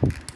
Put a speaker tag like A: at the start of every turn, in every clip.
A: ข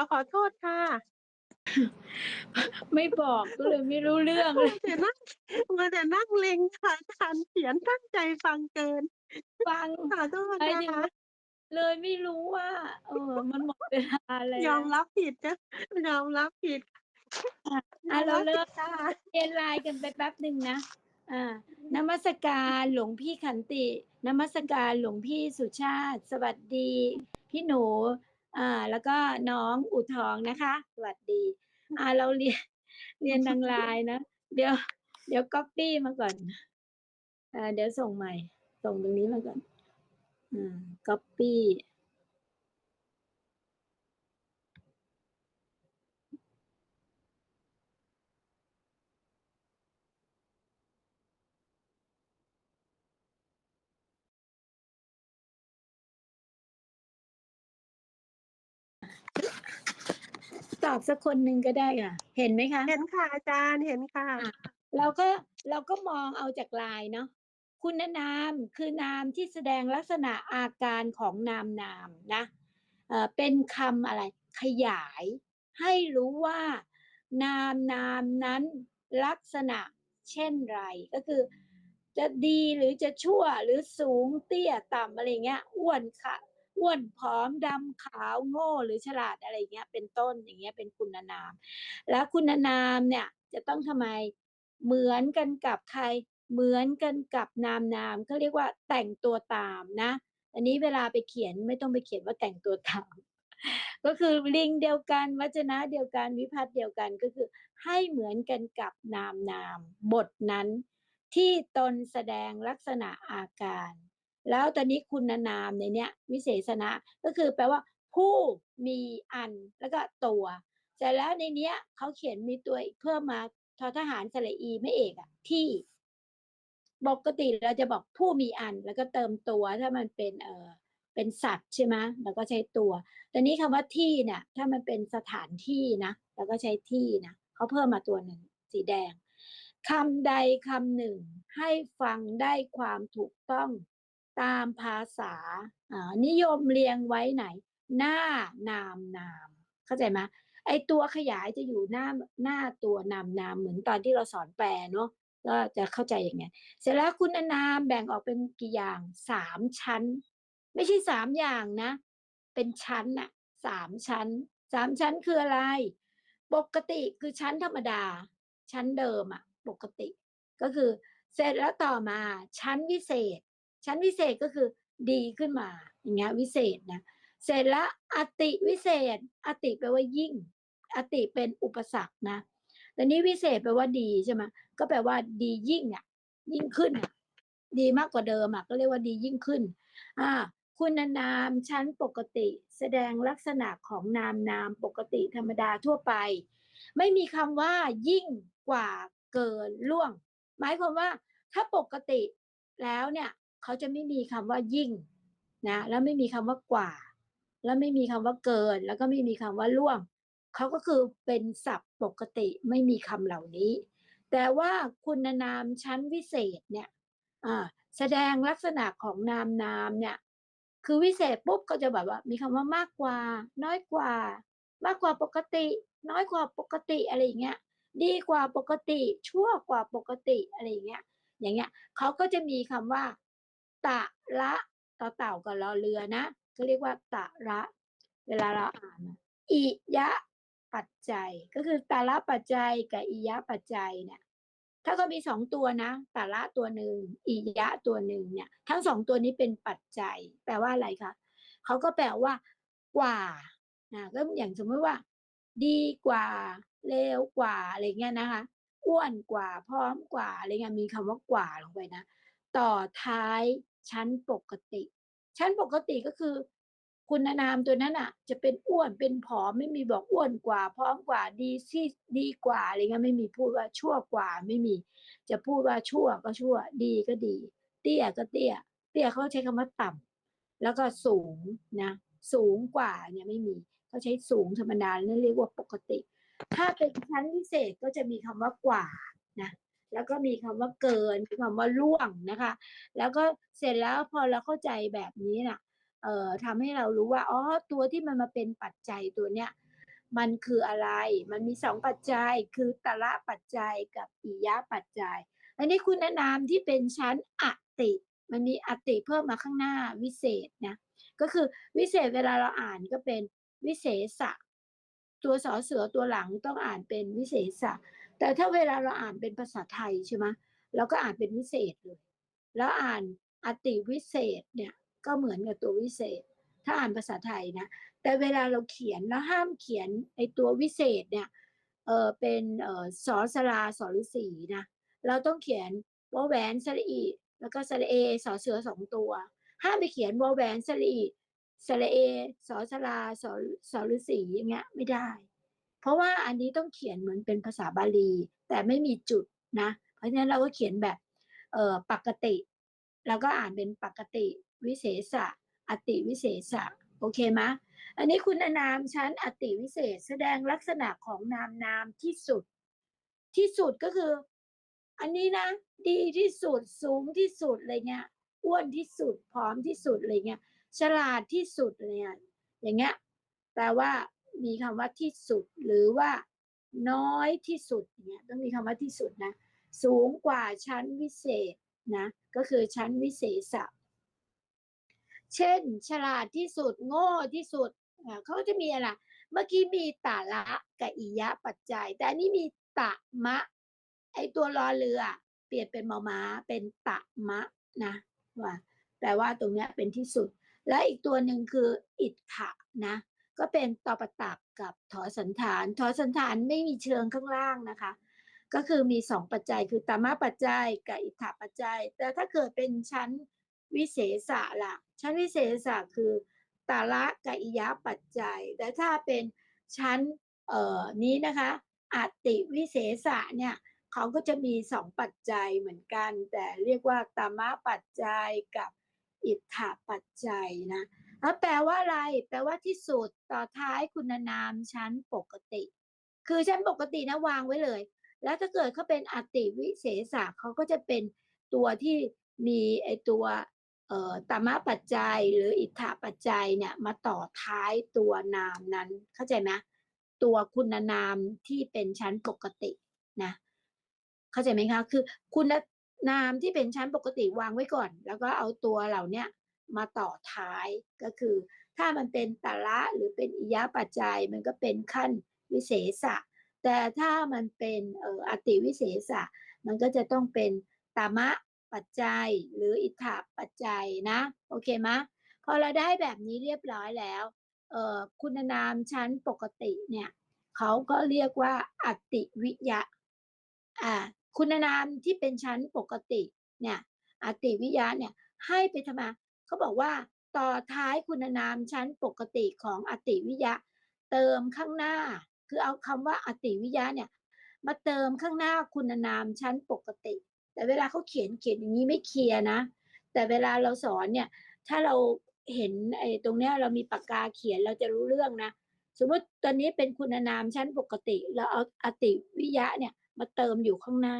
A: อขอโทษค่ะ
B: ไม่บอก ก็เลยไม่รู้เรื่องเลย
A: แต่นั่งมัวแต่นั่งเล็งค่ะอาจารย์เขียนตั้งใจฟังเกิน
B: ฟัง
A: ขอโทษ
B: หมาย
A: นะ
B: ถึง
A: คะ
B: ว่าเลยไม่รู้ว่า เออ มันหมดเวลาแล้
A: ยอ
B: ว
A: มรับผิดจ้ะยอมรับผิด
B: อะ
A: ย
B: อะ
A: อม
B: เรา
A: รับ
B: เริ่
A: ผิ
B: ม
A: ดค่ะ
B: เรียนไลน์กันไปแป๊บหนึ่งนะ อ่านมัสการหลวงพี่ขันตินมัสการหลวงพี่สุชาติ สวัสดี พี่หนู อ่าแล้วก็น้องอุทองนะคะ สวัสดี อ่าเราเรียนเรียนทางไลน์นะ เดี๋ยว เดี๋ยวก๊อปปี้มาก่อนอ่าเดี๋ยวส่งใหม่ ส่งตรงนี้มาก่อนอ่าก๊อปปี้ ต อบสักคนหนึ่งก็ได้ค่ะ เห็นไหมคะ
A: เห็นค่ะอาจารย์เห็นค่ะ
B: อะ เราก็เราก็มองเอาจากลายเนาะคุณนามคือนามที่แสดงลักษณะอาการของนามนามนะเอ่อเป็นคำอะไรขยาย ให้รู้ว่า นามนามนั้นลักษณะเช่นไรก็คือ จะดีหรือจะชั่วหรือสูงเตี้ยต่ำอะไรเงี้ยอ้วนค่ะ อ้วนผอมดำขาวโง่หรือฉลาดอะไรเงี้ย เป็นต้นอย่างเงี้ยเป็นคุณนาม แล้วคุณนามเนี่ยจะต้องทำไมเหมือนกันกับใคร เหมือนกันกับนามนามเขาเรียกว่าแต่งตัวตามนะ อันนี้เวลาไปเขียนไม่ต้องไปเขียนว่าแต่งตัวตาม ก็คือลิงเดียวกันวัจนะเดียวกันวิพัฒน์เดียวกันก็คือ ให้เหมือนกันกับนามนาม บทนั้นที่ตนแสดงลักษณะอาการ แล้วตอนนี้คุณนามในเนี้ยวิเศษณะก็คือแปลว่าผู้มีอันแล้วก็ตัวเสร็จแล้วในเนี้ยเขาเขียนมีตัวเพิ่มมาทอทหารสระอีไม่เอกอะที่ปกติเราจะบอกผู้มีอัน แล้วก็เติมตัวถ้ามันเป็นเออเป็นสัตว์ใช่ไหมเราก็ใช้ตัวแต่นี้คำว่าที่เนี่ยถ้ามันเป็นสถานที่นะเราก็ใช้ที่นะเขาเพิ่มมาตัวหนึ่งสีแดงคำใดคำหนึ่งให้ฟังได้ความถูกต้อง ตามภาษาอ่านิยมเรียงไว้ไหน หน้านามนาม เข้าใจไหมไอตัวขยายจะอยู่หน้าหน้าตัวนามนามเหมือนตอนที่เราสอนแปลเนาะก็จะเข้าใจอย่างไงยเสร็จแล้วคุณนามแบ่งออกเป็นกี่อย่างสามชั้น ไม่ใช่สามอย่างนะ เป็นชั้นอะสามชั้นสามชั้นคืออะไร ปกติคือชั้นธรรมดา ชั้นเดิมอะปกติ ก็คือ เสร็จแล้วต่อมาชั้นวิเศษ ชั้นวิเศษก็คือดีขึ้นมาอย่างเงี้ยวิเศษนะเสร็จแล้วอติวิเศษ อติแปลว่ายิ่ง อติเป็นอุปสรรคนะแต่นี้วิเศษแปลว่าดีใช่ไหมก็แปลว่าดียิ่งอะ ยิ่งขึ้นอะ ดีมากกว่าเดิมอะก็เรียกว่าดียิ่งขึ้น อ่า คุณนามชั้นปกติ แสดงลักษณะของนามนามปกติธรรมดาทั่วไป ไม่มีคำว่ายิ่งกว่าเกินล่วง หมายความว่า ถ้าปกติแล้วเนี่ย เขาจะไม่มีคำว่ายิ่งนะแล้วไม่มีคำว่ากว่า แล้วไม่มีคำว่าเกิน แล้วก็ไม่มีคำว่าล่วงเขาก็คือเป็นศัพท์ปกติไม่มีคำเหล่านี้ แต่ว่าคุณนามชั้นวิเศษเนี่ยแสดงลักษณะของนามนามเนี่ยคือวิเศษปุ๊บก็จะแบบว่า มีคำว่ามากกว่า น้อยกว่า มากกว่าปกติ น้อยกว่าปกติอะไรอย่างเงี้ยดีกว่าปกติชั่วกว่าปกติอะไรอย่างเงี้ยอย่างเงี้ยเขาก็จะมีคำว่า ตะละต่อเต่ากับรอเรือนะเขาเรียกว่าตะละเวลาเราอ่านอิยะปัจจัย ก็คือตาละปัจจัยกับอิยะปัจจัยเนี่ยถ้าก็มีสองตัวนะตาละตัวหนึ่งอิยะตัวหนึ่งเนี่ย ทั้งสองตัวนี้เป็นปัจจัย แปลว่าอะไรคะเขาก็แปลว่ากว่านะก็อย่างสมมติว่า ดีกว่าเลวกว่าอะไรเงี้ยนะคะอ้วนกว่าพร้อมกว่าอะไรเงี้ยมีคำว่ากว่าลงไปนะ ต่อท้าย ชั้นปกติ ชั้นปกติก็คือ คุณนามตัวนั้นอะ จะเป็นอ้วนเป็นผอมไม่มีบอกอ้วนกว่าพร้อมกว่าดีที่ดีกว่าอะไรเงี้ยไม่มีพูดว่าชั่วกว่าไม่มี จะพูดว่าชั่วก็ชั่ว ดีก็ดี เตี้ยก็เตี้ย เตี้ยเขาใช้คำว่าต่ำแล้วก็สูงนะสูงกว่าเนี่ยไม่มีเขาใช้สูงธรรมดานั่นเรียกว่าปกติ ถ้าเป็นชั้นพิเศษก็จะมีคำว่ากว่านะ แล้วก็มีคำว่าเกินมีคำว่าล่วงนะคะ แล้วก็เสร็จแล้วพอเราเข้าใจแบบนี้น่ะเอ่อทำให้เรารู้ว่าอ๋อตัวที่มันมาเป็นปัจจัยตัวเนี้ยมันคืออะไร มันมีสองปัจจัยคือตละปัจจัยกับอิยะปัจจัย อันนี้คุณนามที่เป็นชั้นอติ มันมีอติเพิ่มมาข้างหน้าวิเศษนะก็คือวิเศษเวลาเราอ่านก็เป็นวิเศษะตัวสอเสือตัวหลังต้องอ่านเป็นวิเศษะ แต่ถ้าเวลาเราอ่านเป็นภาษาไทยใช่ไหมเราก็อ่านเป็นวิเศษเลย แล้วอ่านอติวิเศษเนี่ยก็เหมือนกับตัววิเศษ ถ้าอ่านภาษาไทยนะ แต่เวลาเราเขียนแล้วห้ามเขียนไอตัววิเศษเนี่ยเออเป็นเออสอสลาสอฤษีนะ เราต้องเขียนวอแหวนสระอีแล้วก็สระเอสอเสือสองตัว ห้ามไปเขียนวอแหวนสระอีสระเอสอสลาสอสอฤษีอย่างเงี้ยไม่ได้ เพราะว่าอันนี้ต้องเขียนเหมือนเป็นภาษาบาลี แต่ไม่มีจุดนะ เพราะฉะนั้นเราก็เขียนแบบเออปกติ แล้วก็อ่านเป็นปกติวิเศษะอติวิเศษะโอเคไหมอันนี้คุณนามชั้นอติวิเศษ แสดงลักษณะของนามนามที่สุด ที่สุดก็คือ อันนี้นะ ดีที่สุดสูงที่สุดอะไรเงี้ยอ้วนที่สุดผอมที่สุดอะไรเงี้ยฉลาดที่สุดอะไรเนี่ยอย่างเงี้ยแปลว่า มีคำว่าที่สุดหรือว่าน้อยที่สุดเนี่ยต้องมีคำว่าที่สุดนะสูงกว่าชั้นวิเศษนะก็คือชั้นวิเศษะเช่น ฉลาดที่สุดโง่ที่สุดเขาจะมีอะไรเมื่อกี้มีตาละกับอิยะปัจจัย แต่อันนี้มีตะมะ ไอตัวรอเรือ เปลี่ยนเป็นมอม้าเป็นตะมะนะว่าแปลว่าตรงเนี้ยเป็นที่สุด และอีกตัวหนึ่งคืออิทธะนะ ก็เป็นตอปตักกับถอสันฐาน ถอสันฐานไม่มีเชิงข้างล่างนะคะ ก็คือมีสองปัจจัยคือตามะปัจจัยกับอิทธาปัจจัย แต่ถ้าเกิดเป็นชั้นวิเศษะล่ะ ชั้นวิเศษะคือตาละกับอิยะปัจจัย แต่ถ้าเป็นชั้นเอ่อนี้นะคะอติวิเศษะเนี่ยเขาก็จะมีสองปัจจัยเหมือนกัน แต่เรียกว่าตามะปัจจัยกับอิทธาปัจจัยนะ แล้วแปลว่าอะไร แปลว่าที่สุดต่อท้ายคุณนามชั้นปกติ คือชั้นปกตินะวางไว้เลย แล้วถ้าเกิดเขาเป็นอติวิเศษะเขาก็จะเป็นตัวที่มีไอตัวเอ่อตามะปัจจัยหรืออิทธาปัจจัยเนี่ยมาต่อท้ายตัวนามนั้น เข้าใจไหมตัวคุณนามที่เป็นชั้นปกตินะ เข้าใจไหมคะ คือคุณนามที่เป็นชั้นปกติวางไว้ก่อน แล้วก็เอาตัวเหล่าเนี้ย มาต่อท้ายก็คือ ถ้ามันเป็นตาละหรือเป็นอิยะปัจจัยมันก็เป็นขั้นวิเศษะแต่ถ้ามันเป็นเอ่ออติวิเศษะมันก็จะต้องเป็นตามะปัจจัย หรืออิทธาปัจจัยนะ โอเคไหมยพอเราได้แบบนี้เรียบร้อยแล้วเอ่อคุณนามชั้นปกติเนี่ยเขาก็เรียกว่าอติวิยะอ่าคุณนามที่เป็นชั้นปกติเนี่ยอติวิยะเนี่ยให้ไปทำไม เขาบอกว่าต่อท้ายคุณนามชั้นปกติของอติวิยะ เติมข้างหน้า คือเอาคำว่าอติวิยะเนี่ยมาเติมข้างหน้าคุณนามชั้นปกติ แต่เวลาเขาเขียนเขียนอย่างนี้ไม่เคลียร์นะ แต่เวลาเราสอนเนี่ย ถ้าเราเห็นไอ้ตรงเนี้ยเรามีปากกาเขียนเราจะรู้เรื่องนะ สมมติตอนนี้เป็นคุณนามชั้นปกติแล้วเอาอติวิยะเนี่ยมาเติมอยู่ข้างหน้า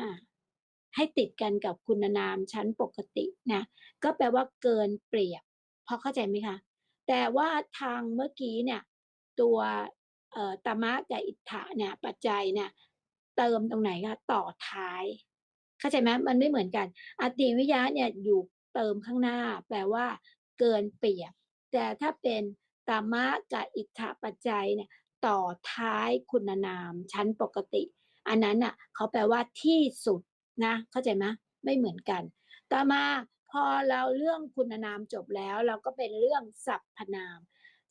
B: ให้ติดกันกับคุณนามชั้นปกตินะก็แปลว่าเกินเปรียบพอเข้าใจไหมคะแต่ว่าทางเมื่อกี้เนี่ยตัวเอ่อตามะกับอิทธะเนี่ยปัจจัยเนี่ยเติมตรงไหนคะต่อท้าย เข้าใจไหมมันไม่เหมือนกัน อติวิยะเนี่ยอยู่เติมข้างหน้า แปลว่า เกินเปรียบ แต่ถ้าเป็นตามะกับอิทธาปัจจัยเนี่ยต่อท้ายคุณนามชั้นปกติ อันนั้นน่ะเขาแปลว่าที่สุด นะเข้าใจไหมไม่เหมือนกัน ต่อมาพอเราเรื่องคุณนามจบแล้ว เราก็เป็นเรื่องสรรพนาม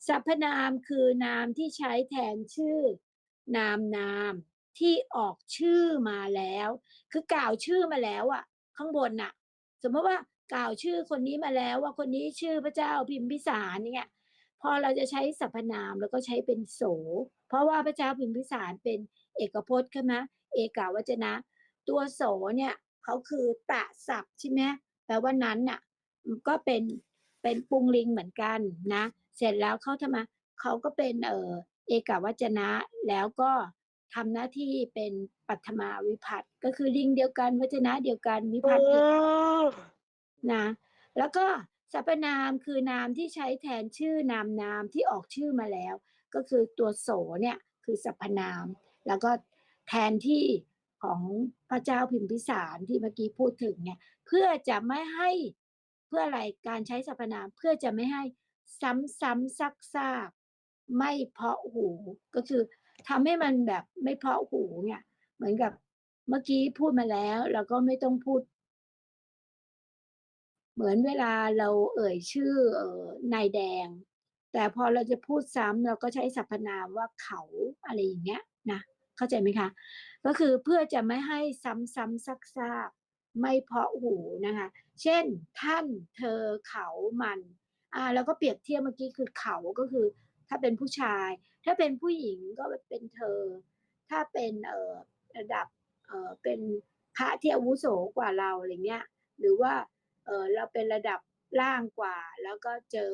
B: สรรพนามคือนามที่ใช้แทนชื่อ นามนามที่ออกชื่อมาแล้ว คือกล่าวชื่อมาแล้วอะข้างบนน่ะ สมมติว่ากล่าวชื่อคนนี้มาแล้วว่าคนนี้ชื่อพระเจ้าพิมพิสารเนี่ยพอเราจะใช้สรรพนามแล้วก็ใช้เป็นโส เพราะว่าพระเจ้าพิมพิสารเป็นเอกพจน์ใช่ไหมเอกาวจนะ ตัวโสเนี่ยเขาคือตะศัพท์ใช่ไหมแปลว่านั้นน่ะมันก็เป็นเป็นปรุงลิงเหมือนกันนะ เสร็จแล้วเขาทำไมเขาก็เป็นเออเอกาวจนะแล้วก็ทำหน้าที่เป็นปัทมาวิพัตน์ก็คือลิงเดียวกันวจนะเดียวกันวิพัตน์เดียวกันนะ แล้วก็สรรพนามคือนามที่ใช้แทนชื่อนามนามที่ออกชื่อมาแล้ว ก็คือตัวโสเนี่ยคือสรรพนาม แล้วก็แทนที่ ของพระเจ้าพิมพิสารที่เมื่อกี้พูดถึงเนี่ยเพื่อจะไม่ให้เพื่ออะไรการใช้สรรพนามเพื่อจะไม่ให้ซ้ำซ้ำซักซากไม่เพาะหูก็คือทำให้มันแบบไม่เพาะหูเนี่ยเหมือนกับเมื่อกี้พูดมาแล้วเราก็ไม่ต้องพูด เหมือนเวลาเราเอ่ยชื่อเอ่อนายแดง แต่พอเราจะพูดซ้ำเราก็ใช้สรรพนามว่าเขาอะไรอย่างเงี้ยนะ เข้าใจไหมคะ ก็คือเพื่อจะไม่ให้ซ้ำซ้ำซักซากไม่เพาะหูนะคะ เช่นท่านเธอเขามันอ่าแล้วก็เปรียบเทียบเมื่อกี้คือเขาก็คือ ถ้าเป็นผู้ชาย ถ้าเป็นผู้หญิงก็เป็นเธอ ถ้าเป็นเอ่อระดับเอ่อเป็นพระที่อาวุโสกว่าเราอะไรเงี้ยหรือว่าเออเราเป็นระดับล่างกว่า แล้วก็เจอ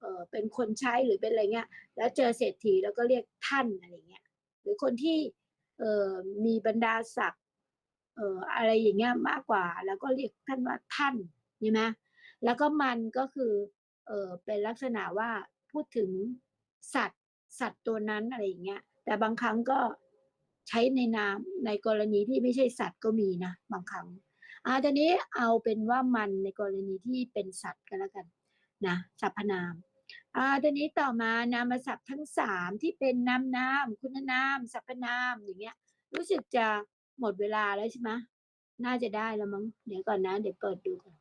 B: เออเป็นคนใช้หรือเป็นอะไรเงี้ย แล้วเจอเศรษฐีแล้วก็เรียกท่านอะไรเงี้ย หรือคนที่เออมีบรรดาศักดิ์อออะไรอย่างเงี้ยมากกว่า แล้วก็เรียกท่านว่าท่านใช่ไหมแล้วก็มันก็คือเออเป็นลักษณะว่าพูดถึงสัตว์สัตว์ตัวนั้นอะไรอย่างเงี้ย แต่บางครั้งก็ใช้ในนามในกรณีที่ไม่ใช่สัตว์ก็มีนะบางครั้งอ่าตอนนี้เอาเป็นว่ามันในกรณีที่เป็นสัตว์กันแล้วกันนะสรรพนาม อ่าตอนนี้ต่อมานามศัพท์ทั้งสามที่เป็นนามนามคุณนามสรรพนามอย่างเงี้ย รู้สึกจะหมดเวลาแล้วใช่ไหมน่าจะได้แล้วมั้งเดี๋ยวก่อนนะ เดี๋ยวเปิดดูก่อน